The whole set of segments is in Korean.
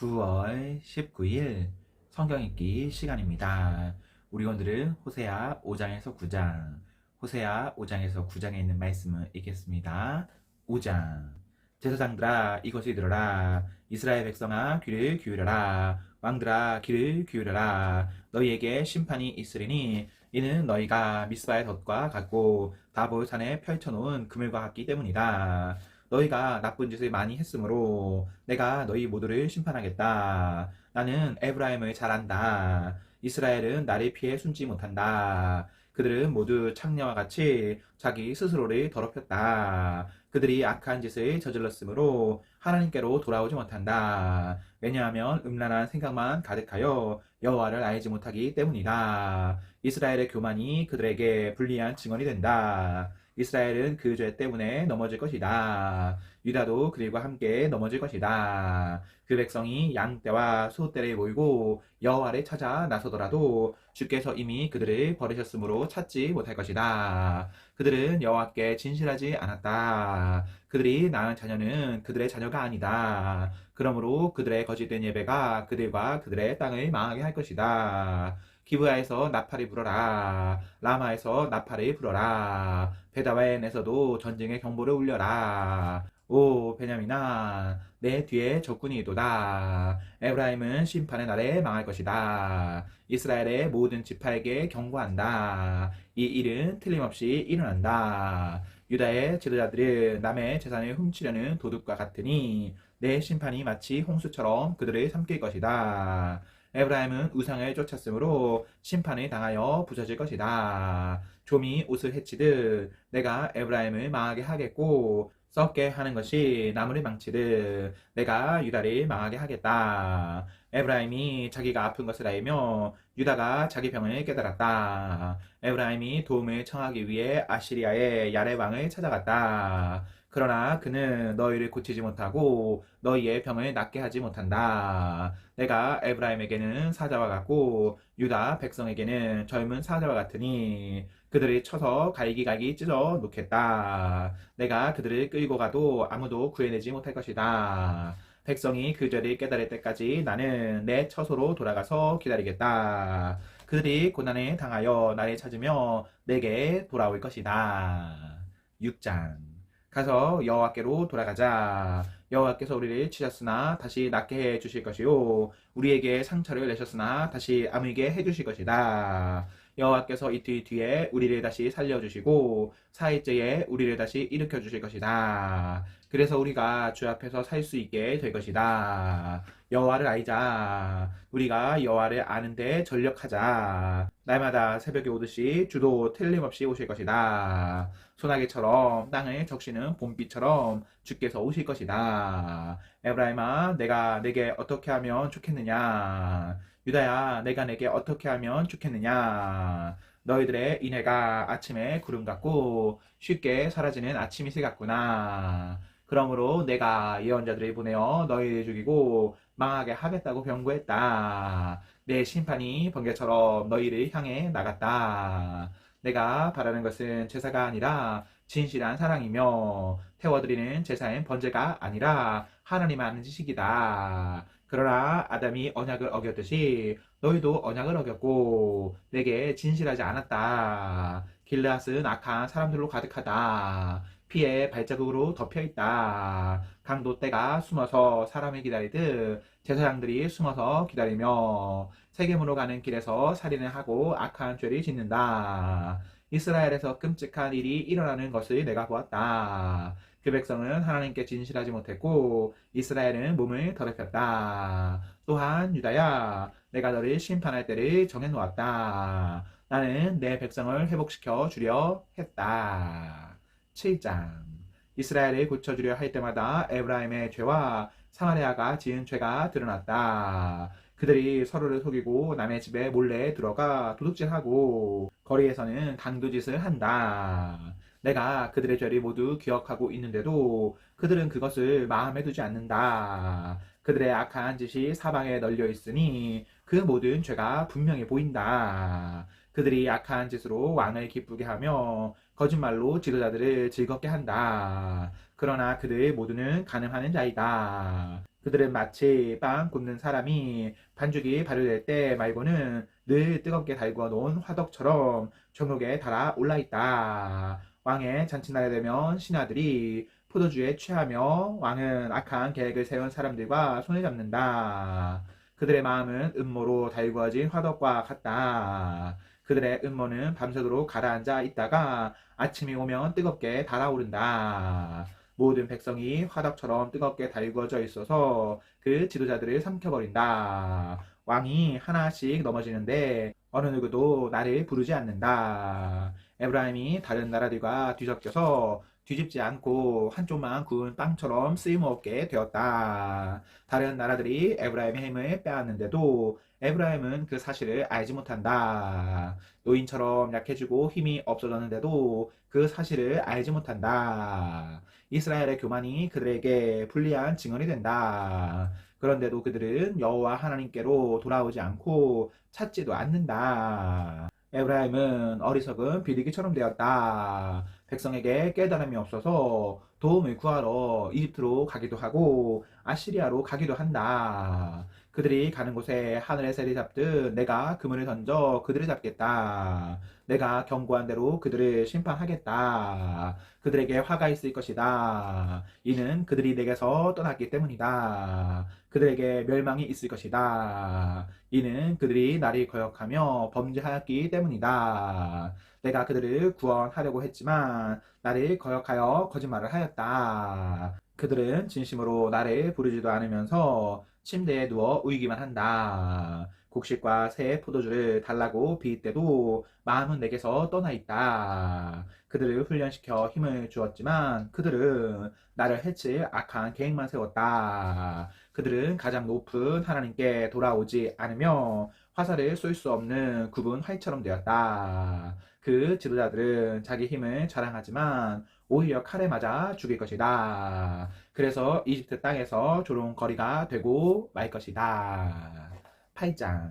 9월 19일 성경 읽기 시간입니다. 우리 오늘은 호세아 5장에서 9장, 호세아 5장에서 9장에 있는 말씀을 읽겠습니다. 5장. 제사장들아 이것을 들어라 이스라엘 백성아 귀를 기울여라 왕들아 귀를 기울여라 너희에게 심판이 있으리니 이는 너희가 미스바의 덫과 같고 다볼 산에 펼쳐놓은 그물과 같기 때문이다 너희가 나쁜 짓을 많이 했으므로 내가 너희 모두를 심판하겠다 나는 에브라임을 잘 안다 이스라엘은 나를 피해 숨지 못한다 그들은 모두 창녀와 같이 자기 스스로를 더럽혔다. 그들이 악한 짓을 저질렀으므로 하나님께로 돌아오지 못한다. 왜냐하면 음란한 생각만 가득하여 여호와를 알지 못하기 때문이다. 이스라엘의 교만이 그들에게 불리한 증언이 된다. 이스라엘은 그 죄 때문에 넘어질 것이다. 유다도 그들과 함께 넘어질 것이다. 그 백성이 양떼와 소떼를 모이고 여호와를 찾아 나서더라도 주께서 이미 그들을 버리셨으므로 찾지 못할 것이다. 그들은 여호와께 진실하지 않았다. 그들이 낳은 자녀는 그들의 자녀가 아니다. 그러므로 그들의 거짓된 예배가 그들과 그들의 땅을 망하게 할 것이다. 기브아에서 나팔을 불어라. 라마에서 나팔을 불어라. 베다와엔에서도 전쟁의 경보를 울려라. 오 베냐민아 내 뒤에 적군이 있도다. 에브라임은 심판의 날에 망할 것이다. 이스라엘의 모든 지파에게 경고한다. 이 일은 틀림없이 일어난다. 유다의 지도자들은 남의 재산을 훔치려는 도둑과 같으니 내 심판이 마치 홍수처럼 그들을 삼킬 것이다. 에브라임은 우상을 쫓았으므로 심판을 당하여 부서질 것이다. 좀이 옷을 해치듯 내가 에브라임을 망하게 하겠고 썩게 하는 것이 나무를 망치듯 내가 유다를 망하게 하겠다. 에브라임이 자기가 아픈 것을 알며 유다가 자기 병을 깨달았다. 에브라임이 도움을 청하기 위해 아시리아의 야레 왕을 찾아갔다. 그러나 그는 너희를 고치지 못하고 너희의 병을 낫게 하지 못한다. 내가 에브라임에게는 사자와 같고 유다 백성에게는 젊은 사자와 같으니 그들을 쳐서 갈기갈기 찢어 놓겠다. 내가 그들을 끌고 가도 아무도 구해내지 못할 것이다. 백성이 그 죄를 깨달을 때까지 나는 내 처소로 돌아가서 기다리겠다. 그들이 고난에 당하여 나를 찾으며 내게 돌아올 것이다. 6장 가서 여호와께로 돌아가자. 여호와께서 우리를 치셨으나 다시 낫게 해 주실 것이요 우리에게 상처를 내셨으나 다시 아물게 해 주실 것이다. 여호와께서 이틀 뒤에 우리를 다시 살려 주시고 사일째에 우리를 다시 일으켜 주실 것이다. 그래서 우리가 주 앞에서 살 수 있게 될 것이다. 여호와를 알자. 우리가 여호와를 아는데 전력하자. 날마다 새벽에 오듯이 주도 틀림없이 오실 것이다. 소나기처럼 땅을 적시는 봄비처럼 주께서 오실 것이다. 에브라임아, 내가 내게 어떻게 하면 좋겠느냐? 유다야, 내가 내게 어떻게 하면 좋겠느냐? 너희들의 인해가 아침에 구름 같고 쉽게 사라지는 아침 이슬 같구나. 그러므로 내가 예언자들을 보내어 너희를 죽이고 망하게 하겠다고 경고했다. 내 심판이 번개처럼 너희를 향해 나갔다. 내가 바라는 것은 제사가 아니라 진실한 사랑이며 태워드리는 제사엔 번제가 아니라 하나님 아는 지식이다. 그러나 아담이 언약을 어겼듯이 너희도 언약을 어겼고 내게 진실하지 않았다. 길르앗은 악한 사람들로 가득하다. 피에 발자국으로 덮여 있다. 강도 떼가 숨어서 사람을 기다리듯 제사장들이 숨어서 기다리며 세겜으로 가는 길에서 살인을 하고 악한 죄를 짓는다. 이스라엘에서 끔찍한 일이 일어나는 것을 내가 보았다. 그 백성은 하나님께 진실하지 못했고 이스라엘은 몸을 더럽혔다. 또한 유다야, 내가 너를 심판할 때를 정해 놓았다. 나는 내 백성을 회복시켜 주려 했다. 7장 이스라엘을 고쳐주려 할 때마다 에브라임의 죄와 사마리아가 지은 죄가 드러났다. 그들이 서로를 속이고 남의 집에 몰래 들어가 도둑질하고 거리에서는 강도짓을 한다. 내가 그들의 죄를 모두 기억하고 있는데도 그들은 그것을 마음에 두지 않는다. 그들의 악한 짓이 사방에 널려 있으니 그 모든 죄가 분명히 보인다. 그들이 악한 짓으로 왕을 기쁘게 하며 거짓말로 지도자들을 즐겁게 한다. 그러나 그들 모두는 가늠하는 자이다. 그들은 마치 빵 굽는 사람이 반죽이 발효될 때 말고는 늘 뜨겁게 달구어 놓은 화덕처럼 종록에 달아 올라 있다. 왕의 잔치날이 되면 신하들이 포도주에 취하며 왕은 악한 계획을 세운 사람들과 손을 잡는다. 그들의 마음은 음모로 달구어진 화덕과 같다. 그들의 음모는 밤새도록 가라앉아 있다가 아침이 오면 뜨겁게 달아오른다. 모든 백성이 화덕처럼 뜨겁게 달구어져 있어서 그 지도자들을 삼켜버린다. 왕이 하나씩 넘어지는데 어느 누구도 나를 부르지 않는다. 에브라임이 다른 나라들과 뒤섞여서 뒤집지 않고 한쪽만 구운 빵처럼 쓰임없게 되었다. 다른 나라들이 에브라임의 힘을 빼앗는데도 에브라임은 그 사실을 알지 못한다. 노인처럼 약해지고 힘이 없어졌는데도 그 사실을 알지 못한다. 이스라엘의 교만이 그들에게 불리한 증언이 된다. 그런데도 그들은 여호와 하나님께로 돌아오지 않고 찾지도 않는다. 에브라임은 어리석은 비둘기처럼 되었다. 백성에게 깨달음이 없어서 도움을 구하러 이집트로 가기도 하고 아시리아로 가기도 한다. 그들이 가는 곳에 하늘의 새를 잡듯 내가 그물을 던져 그들을 잡겠다. 내가 경고한 대로 그들을 심판하겠다. 그들에게 화가 있을 것이다. 이는 그들이 내게서 떠났기 때문이다. 그들에게 멸망이 있을 것이다. 이는 그들이 나를 거역하며 범죄하였기 때문이다. 내가 그들을 구원하려고 했지만 나를 거역하여 거짓말을 하였다. 그들은 진심으로 나를 부르지도 않으면서 침대에 누워 우기만 한다. 곡식과 새 포도주를 달라고 비일 때도 마음은 내게서 떠나 있다. 그들을 훈련시켜 힘을 주었지만 그들은 나를 해칠 악한 계획만 세웠다. 그들은 가장 높은 하나님께 돌아오지 않으며 화살을 쏠 수 없는 굽은 활처럼 되었다. 그 지도자들은 자기 힘을 자랑하지만 오히려 칼에 맞아 죽일 것이다. 그래서 이집트 땅에서 조롱거리가 되고 말 것이다. 8장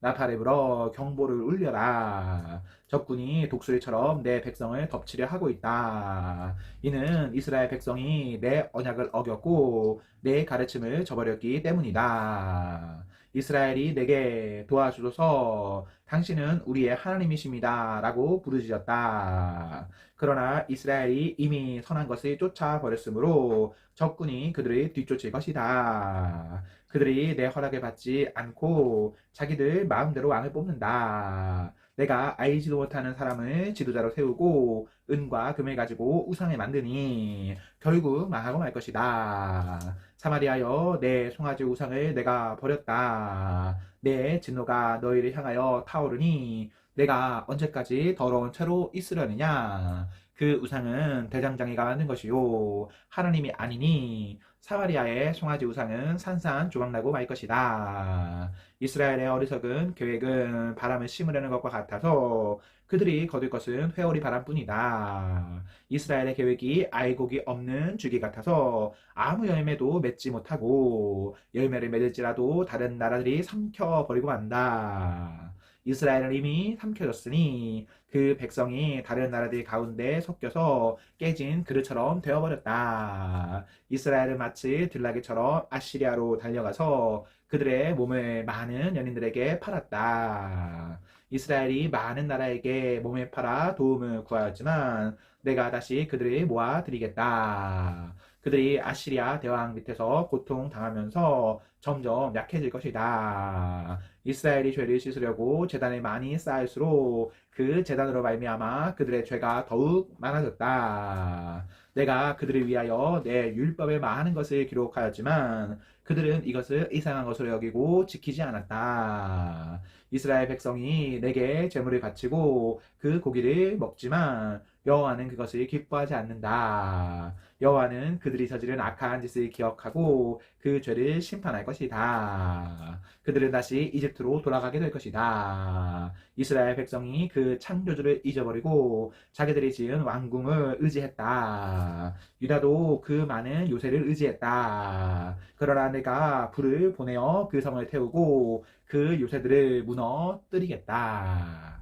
나팔을 불어 경보를 울려라. 적군이 독수리처럼 내 백성을 덮치려 하고 있다. 이는 이스라엘 백성이 내 언약을 어겼고 내 가르침을 저버렸기 때문이다. 이스라엘이 내게 도와주소서 당신은 우리의 하나님이십니다. 라고 부르짖었다. 그러나 이스라엘이 이미 선한 것을 쫓아버렸으므로 적군이 그들을 뒤쫓을 것이다. 그들이 내 허락을 받지 않고 자기들 마음대로 왕을 뽑는다. 내가 알지도 못하는 사람을 지도자로 세우고 은과 금을 가지고 우상을 만드니 결국 망하고 말 것이다. 사마리아여 내 송아지 우상을 내가 버렸다. 내 진노가 너희를 향하여 타오르니 내가 언제까지 더러운 채로 있으려느냐? 그 우상은 대장장이가 만든 것이요 하나님이 아니니 사마리아의 송아지 우상은 산산 조각나고 말 것이다. 이스라엘의 어리석은 계획은 바람을 심으려는 것과 같아서 그들이 거둘 것은 회오리 바람뿐이다. 이스라엘의 계획이 알곡이 없는 주기 같아서 아무 열매도 맺지 못하고 열매를 맺을지라도 다른 나라들이 삼켜버리고 만다. 이스라엘은 이미 삼켜졌으니 그 백성이 다른 나라들 가운데 섞여서 깨진 그릇처럼 되어버렸다. 이스라엘은 마치 들나귀처럼 아시리아로 달려가서 그들의 몸을 많은 연인들에게 팔았다. 이스라엘이 많은 나라에게 몸을 팔아 도움을 구하였지만 내가 다시 그들을 모아드리겠다. 그들이 아시리아 대왕 밑에서 고통당하면서 점점 약해질 것이다. 이스라엘이 죄를 씻으려고 재단을 많이 쌓을수록 그 재단으로 말미암아 그들의 죄가 더욱 많아졌다. 내가 그들을 위하여 내 율법에 많은 것을 기록하였지만 그들은 이것을 이상한 것으로 여기고 지키지 않았다. 이스라엘 백성이 내게 재물을 바치고 그 고기를 먹지만 여호와는 그것을 기뻐하지 않는다. 여호와는 그들이 저지른 악한 짓을 기억하고 그 죄를 심판할 것이다. 그들은 다시 이집트로 돌아가게 될 것이다. 이스라엘 백성이 그 창조주를 잊어버리고 자기들이 지은 왕궁을 의지했다. 유다도 그 많은 요새를 의지했다. 그러나 내가 불을 보내어 그 성을 태우고 그 요새들을 무너뜨리겠다.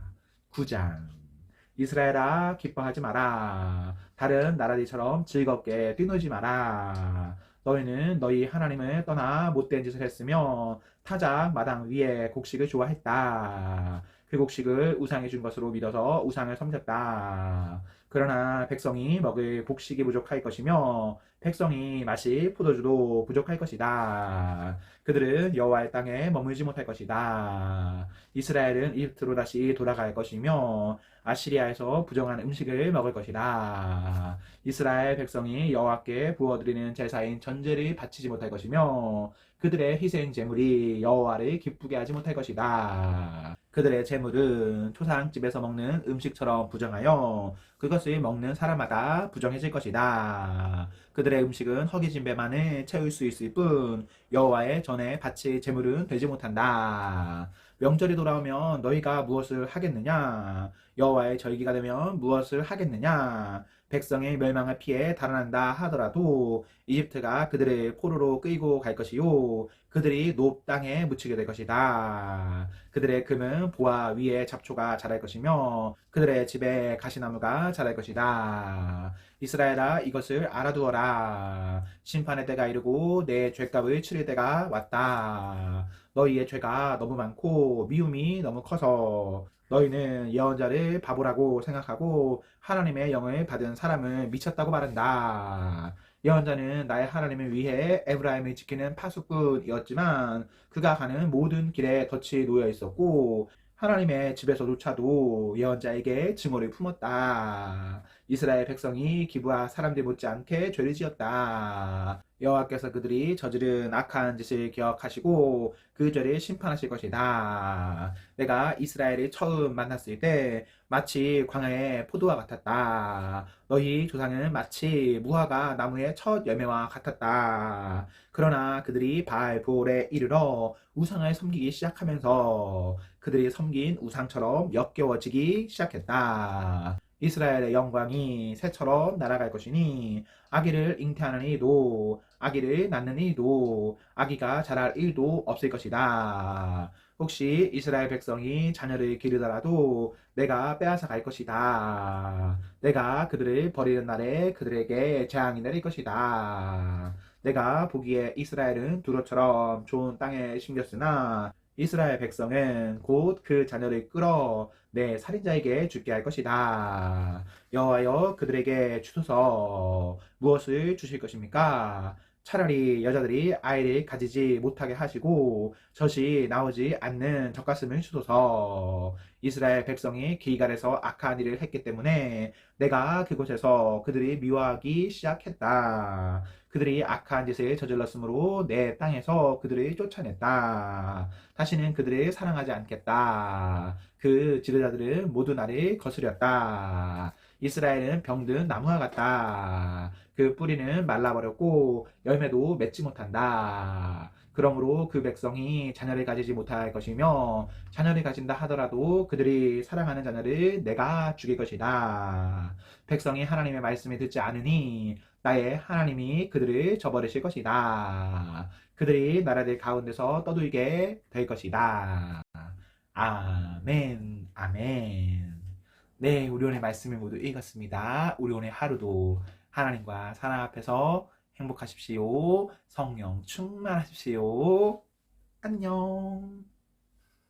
9장 이스라엘아 기뻐하지 마라. 다른 나라들처럼 즐겁게 뛰놀지 마라. 너희는 너희 하나님을 떠나 못된 짓을 했으며 타작 마당 위에 곡식을 좋아했다. 그 곡식을 우상이 준 것으로 믿어서 우상을 섬겼다. 그러나 백성이 먹을 곡식이 부족할 것이며 백성이 마실 포도주도 부족할 것이다. 그들은 여호와의 땅에 머물지 못할 것이다. 이스라엘은 이집트로 다시 돌아갈 것이며 아시리아에서 부정한 음식을 먹을 것이다. 이스라엘 백성이 여호와께 부어드리는 제사인 전제를 바치지 못할 것이며 그들의 희생 제물이 여호와를 기쁘게 하지 못할 것이다. 그들의 제물은 초상집에서 먹는 음식처럼 부정하여 그것을 먹는 사람마다 부정해질 것이다. 그들의 음식은 허기진 배만을 채울 수 있을 뿐 여호와의 전에 바칠 제물은 되지 못한다. 명절이 돌아오면 너희가 무엇을 하겠느냐? 여호와의 절기가 되면 무엇을 하겠느냐? 백성의 멸망을 피해 달아난다 하더라도 이집트가 그들을 포로로 끌고 갈 것이요 그들이 높 땅에 묻히게 될 것이다. 그들의 금은 보아 위에 잡초가 자랄 것이며 그들의 집에 가시나무가 자랄 것이다. 이스라엘아 이것을 알아두어라. 심판의 때가 이르고 내 죄값을 치를 때가 왔다. 너희의 죄가 너무 많고 미움이 너무 커서 너희는 예언자를 바보라고 생각하고 하나님의 영을 받은 사람을 미쳤다고 말한다. 예언자는 나의 하나님을 위해 에브라임을 지키는 파수꾼이었지만 그가 가는 모든 길에 덫이 놓여 있었고 하나님의 집에서조차도 예언자에게 증오를 품었다. 이스라엘 백성이 기부와 사람들 못지않게 죄를 지었다. 여호와께서 그들이 저지른 악한 짓을 기억하시고 그 죄를 심판하실 것이다. 내가 이스라엘을 처음 만났을 때 마치 광야의 포도와 같았다. 너희 조상은 마치 무화과 나무의 첫 열매와 같았다. 그러나 그들이 바알 부올에 이르러 우상을 섬기기 시작하면서 그들이 섬긴 우상처럼 역겨워지기 시작했다. 이스라엘의 영광이 새처럼 날아갈 것이니 아기를 잉태하는 이도 아기를 낳는 이도 아기가 자랄 일도 없을 것이다. 혹시 이스라엘 백성이 자녀를 기르더라도 내가 빼앗아 갈 것이다. 내가 그들을 버리는 날에 그들에게 재앙이 내릴 것이다. 내가 보기에 이스라엘은 두로처럼 좋은 땅에 심겼으나 이스라엘 백성은 곧 그 자녀를 끌어 내 살인자에게 죽게 할 것이다. 여호와여 그들에게 주소서 무엇을 주실 것입니까? 차라리 여자들이 아이를 가지지 못하게 하시고 젖이 나오지 않는 젖가슴을 주소서. 이스라엘 백성이 길갈에서 악한 일을 했기 때문에 내가 그곳에서 그들이 미워하기 시작했다. 그들이 악한 짓을 저질렀으므로 내 땅에서 그들을 쫓아냈다. 다시는 그들을 사랑하지 않겠다. 그 지도자들은 모두 나를 거스렸다. 이스라엘은 병든 나무와 같다. 그 뿌리는 말라버렸고 열매도 맺지 못한다. 그러므로 그 백성이 자녀를 가지지 못할 것이며 자녀를 가진다 하더라도 그들이 사랑하는 자녀를 내가 죽일 것이다. 백성이 하나님의 말씀을 듣지 않으니 나의 하나님이 그들을 저버리실 것이다. 그들이 나라들 가운데서 떠돌게 될 것이다. 아멘, 아멘. 네, 우리 오늘 말씀을 모두 읽었습니다. 우리 오늘 하루도 하나님과 사랑 앞에서 행복하십시오. 성령 충만하십시오. 안녕.